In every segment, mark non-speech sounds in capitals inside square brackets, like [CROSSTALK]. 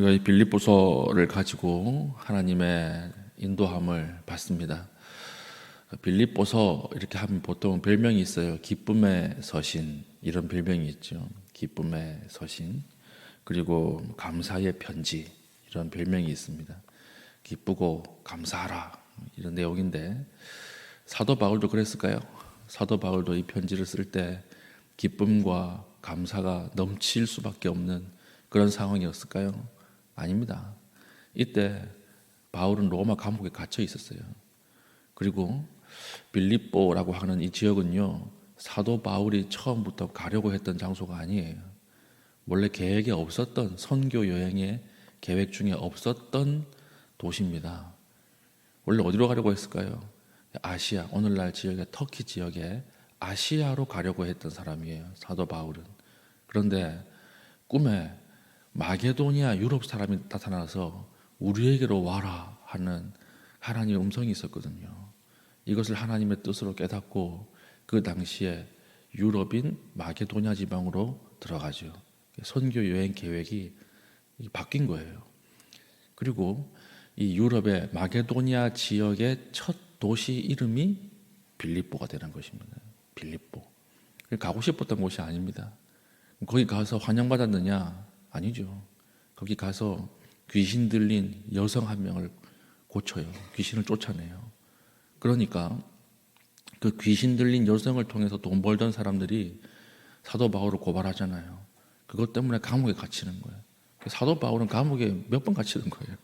우리가 이 빌립보서를 가지고 하나님의 인도함을 받습니다. 빌립보서 이렇게 하면 보통 별명이 있어요. 기쁨의 서신 이런 별명이 있죠. 기쁨의 서신 그리고 감사의 편지 이런 별명이 있습니다. 기쁘고 감사하라 이런 내용인데 사도 바울도 그랬을까요? 사도 바울도 이 편지를 쓸 때 기쁨과 감사가 넘칠 수밖에 없는 그런 상황이었을까요? 아닙니다. 이때 바울은 로마 감옥에 갇혀 있었어요. 그리고 빌립보라고 하는 이 지역은요, 사도 바울이 처음부터 가려고 했던 장소가 아니에요. 원래 계획에 없었던 선교 여행의 계획 중에 없었던 도시입니다. 원래 어디로 가려고 했을까요? 아시아, 오늘날 지역의 터키 지역에 아시아로 가려고 했던 사람이에요. 사도 바울은. 그런데 꿈에 마게도니아 유럽 사람이 나타나서 우리에게로 와라 하는 하나님의 음성이 있었거든요. 이것을 하나님의 뜻으로 깨닫고 그 당시에 유럽인 마게도니아 지방으로 들어가죠. 선교 여행 계획이 바뀐 거예요. 그리고 이 유럽의 마게도니아 지역의 첫 도시 이름이 빌립보가 되는 것입니다. 빌립보. 가고 싶었던 곳이 아닙니다. 거기 가서 환영받았느냐? 아니죠. 거기 가서 귀신 들린 여성 한 명을 고쳐요. 귀신을 쫓아내요. 그러니까 그 귀신 들린 여성을 통해서 돈 벌던 사람들이 사도 바울을 고발하잖아요. 그것 때문에 감옥에 갇히는 거예요. 사도 바울은 감옥에 몇 번 갇히는 거예요.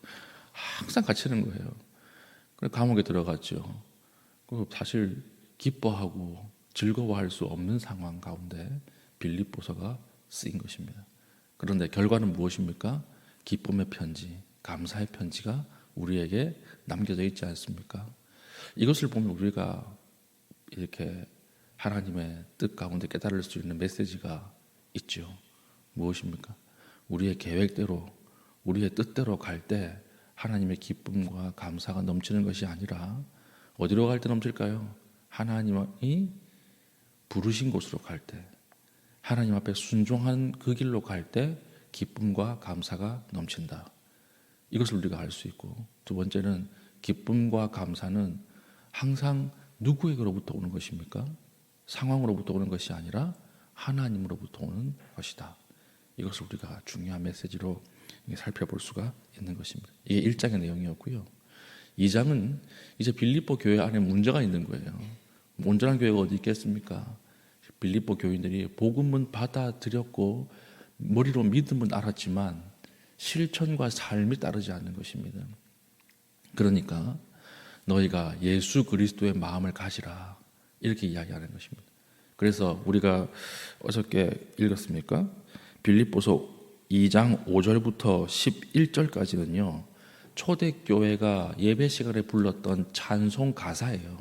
항상 갇히는 거예요. 그래 감옥에 들어갔죠. 그 사실 기뻐하고 즐거워할 수 없는 상황 가운데 빌립보서가 쓰인 것입니다. 그런데 결과는 무엇입니까? 기쁨의 편지, 감사의 편지가 우리에게 남겨져 있지 않습니까? 이것을 보면 우리가 이렇게 하나님의 뜻 가운데 깨달을 수 있는 메시지가 있죠. 무엇입니까? 우리의 계획대로, 우리의 뜻대로 갈 때 하나님의 기쁨과 감사가 넘치는 것이 아니라 어디로 갈 때 넘칠까요? 하나님이 부르신 곳으로 갈 때, 하나님 앞에 순종한 그 길로 갈 때 기쁨과 감사가 넘친다. 이것을 우리가 알 수 있고 두 번째는 기쁨과 감사는 항상 누구에게로부터 오는 것입니까? 상황으로부터 오는 것이 아니라 하나님으로부터 오는 것이다. 이것을 우리가 중요한 메시지로 살펴볼 수가 있는 것입니다. 이게 1장의 내용이었고요. 2장은 이제 빌립보 교회 안에 문제가 있는 거예요. 온전한 교회가 어디 있겠습니까? 빌립보 교인들이 복음은 받아들였고 머리로 믿음은 알았지만 실천과 삶이 따르지 않는 것입니다. 그러니까 너희가 예수 그리스도의 마음을 가지라 이렇게 이야기하는 것입니다. 그래서 우리가 어저께 읽었습니까? 빌립보서 2장 5절부터 11절까지는요. 초대 교회가 예배 시간에 불렀던 찬송 가사예요.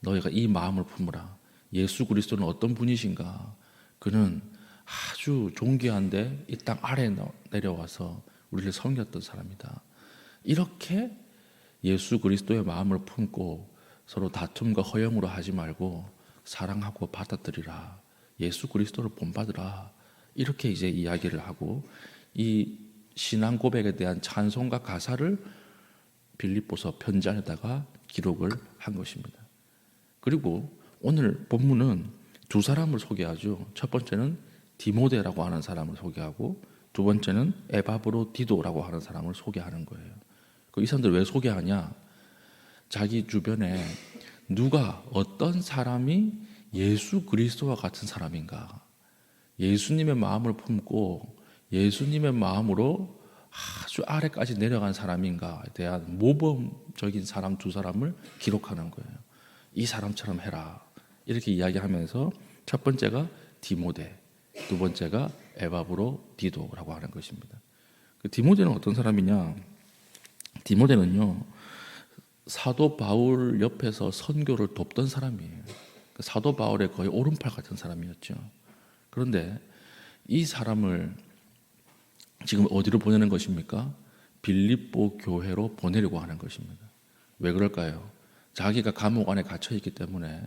너희가 이 마음을 품으라. 예수 그리스도는 어떤 분이신가? 그는 아주 존귀한데 이 땅 아래 내려와서 우리를 섬겼던 사람이다. 이렇게 예수 그리스도의 마음을 품고 서로 다툼과 허영으로 하지 말고 사랑하고 받아들이라. 예수 그리스도를 본받으라. 이렇게 이제 이야기를 하고 이 신앙 고백에 대한 찬송과 가사를 빌립보서 편지 안에다가 기록을 한 것입니다. 그리고 오늘 본문은 두 사람을 소개하죠. 첫 번째는 디모데라고 하는 사람을 소개하고 두 번째는 에바브로 디도라고 하는 사람을 소개하는 거예요. 그이 사람들 왜 소개하냐? 자기 주변에 누가 어떤 사람이 예수 그리스도와 같은 사람인가? 예수님의 마음을 품고 예수님의 마음으로 아주 아래까지 내려간 사람인가에 대한 모범적인 사람 두 사람을 기록하는 거예요. 이 사람처럼 해라. 이렇게 이야기하면서 첫 번째가 디모데, 두 번째가 에바브로 디도라고 하는 것입니다. 그 디모데는 어떤 사람이냐? 디모데는요, 사도 바울 옆에서 선교를 돕던 사람이에요. 그 사도 바울의 거의 오른팔 같은 사람이었죠. 그런데 이 사람을 지금 어디로 보내는 것입니까? 빌립보 교회로 보내려고 하는 것입니다. 왜 그럴까요? 자기가 감옥 안에 갇혀 있기 때문에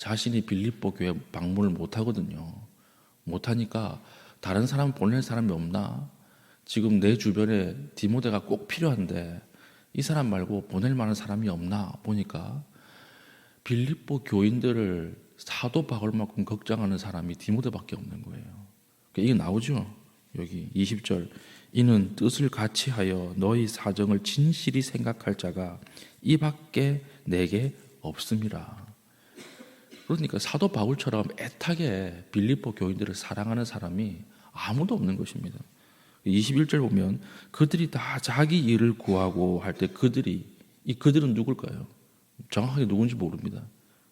자신이 빌립보 교회 방문을 못 하거든요. 못 하니까 다른 사람 보낼 사람이 없나? 지금 내 주변에 디모데가 꼭 필요한데 이 사람 말고 보낼 만한 사람이 없나 보니까 빌립보 교인들을 사도 바울만큼 걱정하는 사람이 디모데밖에 없는 거예요. 그러니까 이게 나오죠. 여기 20절 이는 뜻을 같이 하여 너희 사정을 진실히 생각할 자가 이 밖에 내게 없음이라. 그러니까 사도 바울처럼 애타게 빌립보 교인들을 사랑하는 사람이 아무도 없는 것입니다. 21절 보면 그들이 다 자기 일을 구하고 할 때 그들이 이 그들은 누굴까요? 정확하게 누군지 모릅니다.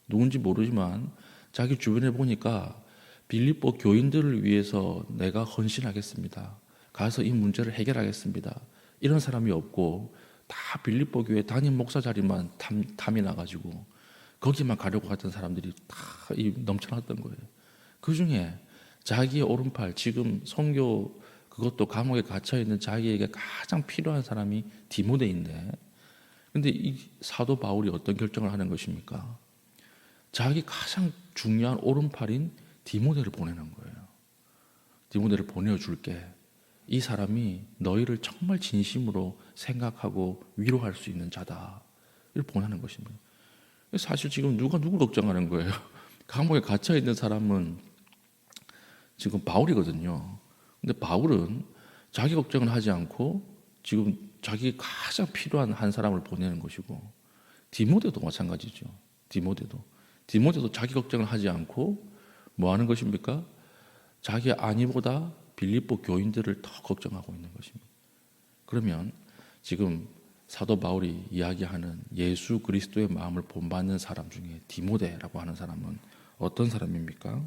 누군지 모르지만 자기 주변에 보니까 빌립보 교인들을 위해서 내가 헌신하겠습니다. 가서 이 문제를 해결하겠습니다. 이런 사람이 없고 다 빌립보 교회 담임 목사 자리만 탐, 탐이 나가지고 거기만 가려고 했던 사람들이 다이 넘쳐났던 거예요. 그 중에 자기의 오른팔 지금 성교 그것도 감옥에 갇혀 있는 자기에게 가장 필요한 사람이 디모데인데, 근데 이 사도 바울이 어떤 결정을 하는 것입니까? 자기 가장 중요한 오른팔인 디모데를 보내는 거예요. 디모데를 보내줄게. 이 사람이 너희를 정말 진심으로 생각하고 위로할 수 있는 자다. 를 보내는 것입니다. 사실 지금 누가 누구 걱정하는 거예요? [LAUGHS] 감옥에 갇혀 있는 사람은 지금 바울이거든요. 근데 바울은 자기 걱정을 하지 않고 지금 자기 가장 필요한 한 사람을 보내는 것이고 디모데도 마찬가지죠. 디모데도 디모데도 자기 걱정을 하지 않고 뭐 하는 것입니까? 자기 아니보다 빌립보 교인들을 더 걱정하고 있는 것입니다. 그러면 지금 사도 바울이 이야기하는 예수 그리스도의 마음을 본받는 사람 중에 디모데라고 하는 사람은 어떤 사람입니까?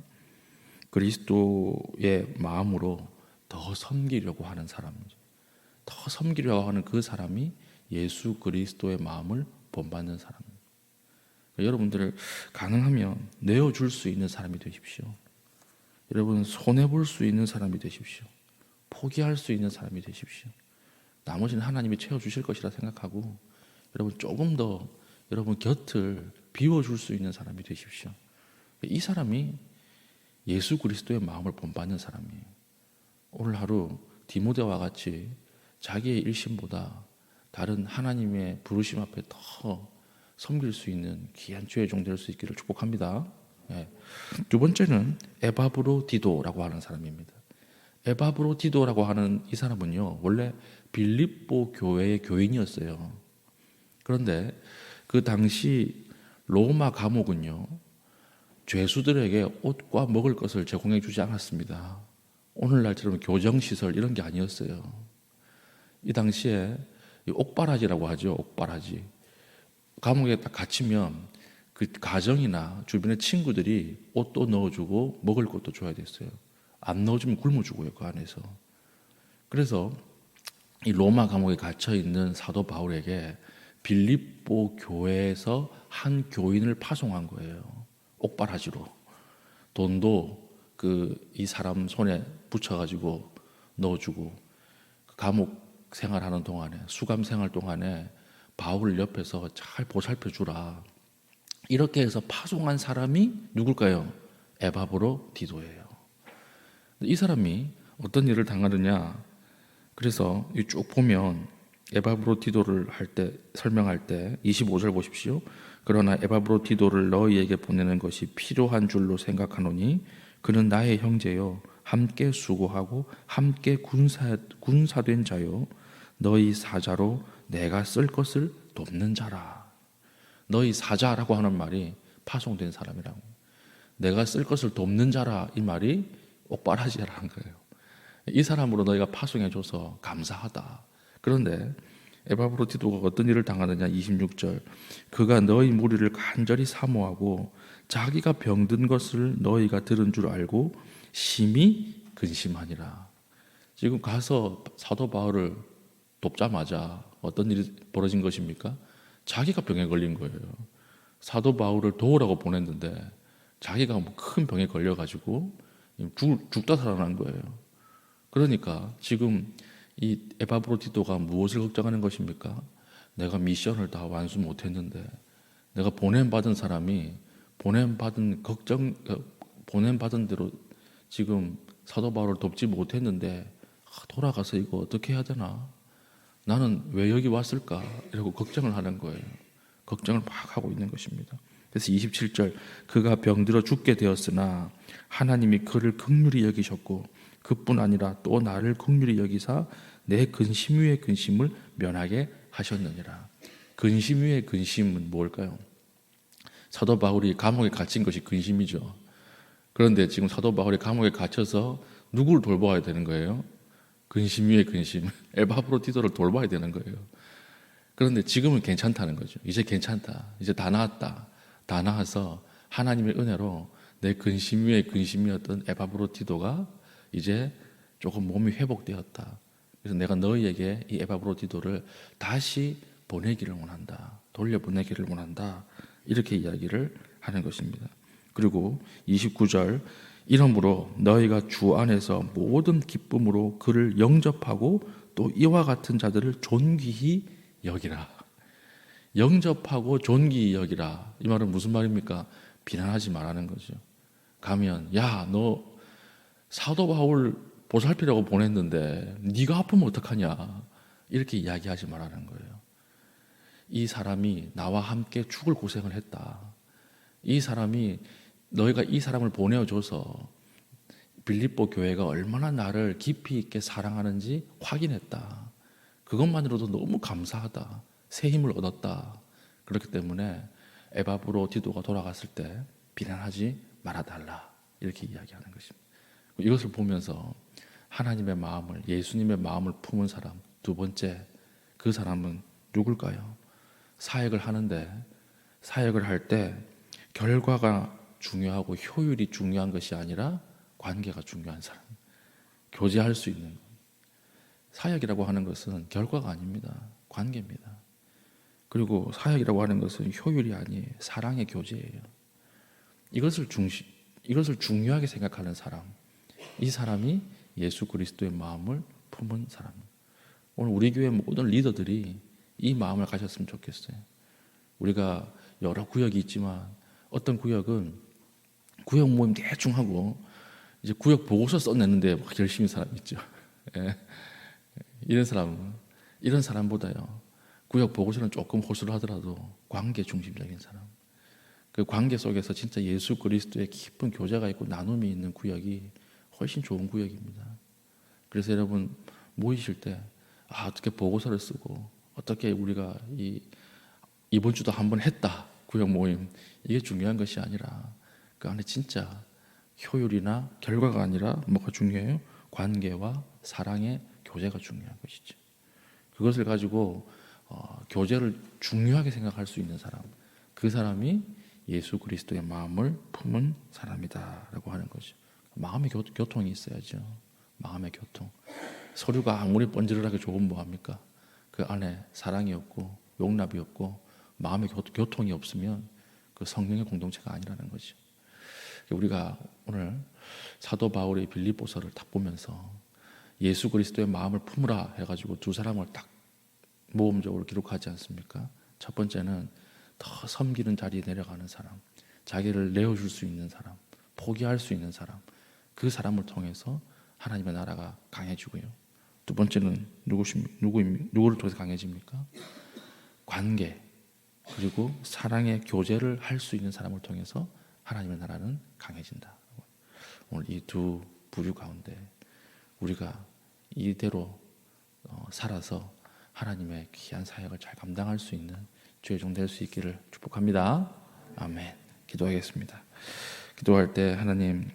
그리스도의 마음으로 더 섬기려고 하는 사람이죠. 더 섬기려고 하는 그 사람이 예수 그리스도의 마음을 본받는 사람입니다. 여러분들 가능하면 내어줄 수 있는 사람이 되십시오. 여러분 손해 볼 수 있는 사람이 되십시오. 포기할 수 있는 사람이 되십시오. 나머지는 하나님이 채워 주실 것이라 생각하고 여러분 조금 더 여러분 곁을 비워 줄 수 있는 사람이 되십시오. 이 사람이 예수 그리스도의 마음을 본받는 사람이에요. 오늘 하루 디모데와 같이 자기의 일심보다 다른 하나님의 부르심 앞에 더 섬길 수 있는 귀한 주의 종될 수 있기를 축복합니다. 예. 두 번째는 에바브로 디도라고 하는 사람입니다. 에바브로 디도라고 하는 이 사람은요, 원래 빌립보 교회의 교인이었어요. 그런데 그 당시 로마 감옥은요, 죄수들에게 옷과 먹을 것을 제공해 주지 않았습니다. 오늘날처럼 교정시설 이런 게 아니었어요. 이 당시에 이 옥바라지라고 하죠. 옥바라지. 감옥에 딱 갇히면 그 가정이나 주변의 친구들이 옷도 넣어주고 먹을 것도 줘야 됐어요. 안 넣어주면 굶어 죽어요. 그 안에서. 그래서 이 로마 감옥에 갇혀 있는 사도 바울에게 빌립보 교회에서 한 교인을 파송한 거예요. 옥바라지로. 돈도 그 이 사람 손에 붙여가지고 넣어주고 그 감옥 생활하는 동안에 수감 생활 동안에 바울을 옆에서 잘 보살펴 주라. 이렇게 해서 파송한 사람이 누굴까요? 에바브로 디도예요. 이 사람이 어떤 일을 당하느냐? 그래서 쭉 보면 에바브로 디도를 할 때 설명할 때 25절 보십시오. 그러나 에바브로 디도를 너희에게 보내는 것이 필요한 줄로 생각하노니 그는 나의 형제요 함께 수고하고 함께 군사 군사된 자요 너희 사자로 내가 쓸 것을 돕는 자라. 너희 사자라고 하는 말이 파송된 사람이라고. 내가 쓸 것을 돕는 자라 이 말이 옥바라지라는 거예요. 이 사람으로 너희가 파송해줘서 감사하다. 그런데 에바브로 디도가 어떤 일을 당하느냐 26절 그가 너희 무리를 간절히 사모하고 자기가 병든 것을 너희가 들은 줄 알고 심히 근심하니라. 지금 가서 사도 바울을 돕자마자 어떤 일이 벌어진 것입니까? 자기가 병에 걸린 거예요. 사도 바울을 도우라고 보냈는데 자기가 뭐큰 병에 걸려가지고 죽, 죽다 살아난 거예요. 그러니까 지금 이 에바브로티도가 무엇을 걱정하는 것입니까? 내가 미션을 다 완수 못했는데 내가 보냄 받은 사람이 보냄 받은 걱정 어, 보냄 받은 대로 지금 사도 바울을 돕지 못했는데 아, 돌아가서 이거 어떻게 해야 되나? 나는 왜 여기 왔을까? 이러고 걱정을 하는 거예요. 걱정을 막 하고 있는 것입니다. 그래서 27절 그가 병들어 죽게 되었으나 하나님이 그를 극률히 여기셨고 그뿐 아니라 또 나를 극률히 여기사 내 근심 위의 근심을 면하게 하셨느니라. 근심 위의 근심은 뭘까요? 사도 바울이 감옥에 갇힌 것이 근심이죠. 그런데 지금 사도 바울이 감옥에 갇혀서 누구를 돌봐야 되는 거예요? 근심 위의 근심. 에바브로티도를 돌봐야 되는 거예요. 그런데 지금은 괜찮다는 거죠. 이제 괜찮다. 이제 다 나았다. 다 나아서 하나님의 은혜로 내 근심 위의 근심이었던 에바브로티도가 이제 조금 몸이 회복되었다. 그래서 내가 너희에게 이 에바브로티도를 다시 보내기를 원한다. 돌려보내기를 원한다. 이렇게 이야기를 하는 것입니다. 그리고 29절 이러므로 너희가 주 안에서 모든 기쁨으로 그를 영접하고 또 이와 같은 자들을 존귀히 여기라. 영접하고 존귀히 여기라. 이 말은 무슨 말입니까? 비난하지 말라는 거죠. 가면 야, 너 사도 바울 보살피라고 보냈는데 네가 아프면 어떡하냐? 이렇게 이야기하지 말라는 거예요. 이 사람이 나와 함께 죽을 고생을 했다. 이 사람이 너희가 이 사람을 보내어줘서 빌립보 교회가 얼마나 나를 깊이 있게 사랑하는지 확인했다. 그것만으로도 너무 감사하다. 새 힘을 얻었다. 그렇기 때문에 에바브로 디도가 돌아갔을 때 비난하지 말아달라. 이렇게 이야기하는 것입니다. 이것을 보면서 하나님의 마음을, 예수님의 마음을 품은 사람, 두 번째, 그 사람은 누굴까요? 사역을 하는데, 사역을 할 때 결과가 중요하고 효율이 중요한 것이 아니라 관계가 중요한 사람. 교제할 수 있는. 사역이라고 하는 것은 결과가 아닙니다. 관계입니다. 그리고 사역이라고 하는 것은 효율이 아니에요. 사랑의 교제예요. 이것을 중시, 이것을 중요하게 생각하는 사람. 이 사람이 예수 그리스도의 마음을 품은 사람. 오늘 우리 교회 모든 리더들이 이 마음을 가졌으면 좋겠어요. 우리가 여러 구역이 있지만 어떤 구역은 구역 모임 대충 하고 이제 구역 보고서 써내는데 막 열심히 사람 있죠. [LAUGHS] 예. 이런 사람은 이런 사람보다요. 구역 보고서는 조금 호소를 하더라도 관계 중심적인 사람. 그 관계 속에서 진짜 예수 그리스도의 깊은 교제가 있고 나눔이 있는 구역이 훨씬 좋은 구역입니다. 그래서 여러분 모이실 때 아, 어떻게 보고서를 쓰고 어떻게 우리가 이 이번 주도 한번 했다 구역 모임 이게 중요한 것이 아니라 그 안에 진짜 효율이나 결과가 아니라 뭐가 중요해요? 관계와 사랑의 교제가 중요한 것이죠. 그것을 가지고 어, 교제를 중요하게 생각할 수 있는 사람, 그 사람이 예수 그리스도의 마음을 품은 사람이다라고 하는 거죠. 마음의 교, 교통이 있어야죠. 마음의 교통. 서류가 아무리 번지르하게 좋으면 뭐합니까? 그 안에 사랑이 없고 용납이 없고 마음의 교, 교통이 없으면 그 성령의 공동체가 아니라는 거죠. 우리가 오늘 사도 바울의 빌립보서를 딱 보면서 예수 그리스도의 마음을 품으라 해가지고 두 사람을 딱 모험적으로 기록하지 않습니까? 첫 번째는 더 섬기는 자리에 내려가는 사람, 자기를 내어줄 수 있는 사람, 포기할 수 있는 사람, 그 사람을 통해서 하나님의 나라가 강해지고요. 두 번째는 누구십니까? 누구 누구를 통해서 강해집니까? 관계 그리고 사랑의 교제를 할 수 있는 사람을 통해서 하나님의 나라는 강해진다. 오늘 이 두 부류 가운데 우리가 이대로 어, 살아서 하나님의 귀한 사역을 잘 감당할 수 있는 죄종 될 수 있기를 축복합니다. 아멘. 기도하겠습니다. 기도할 때 하나님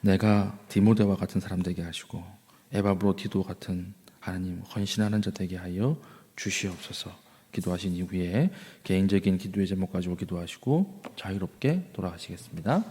내가 디모데와 같은 사람 되게 하시고 에바브로티도 같은 하나님 헌신하는 자 되게 하여 주시옵소서. 기도하신 이후에 개인적인 기도의 제목 가지고 기도하시고 자유롭게 돌아가시겠습니다.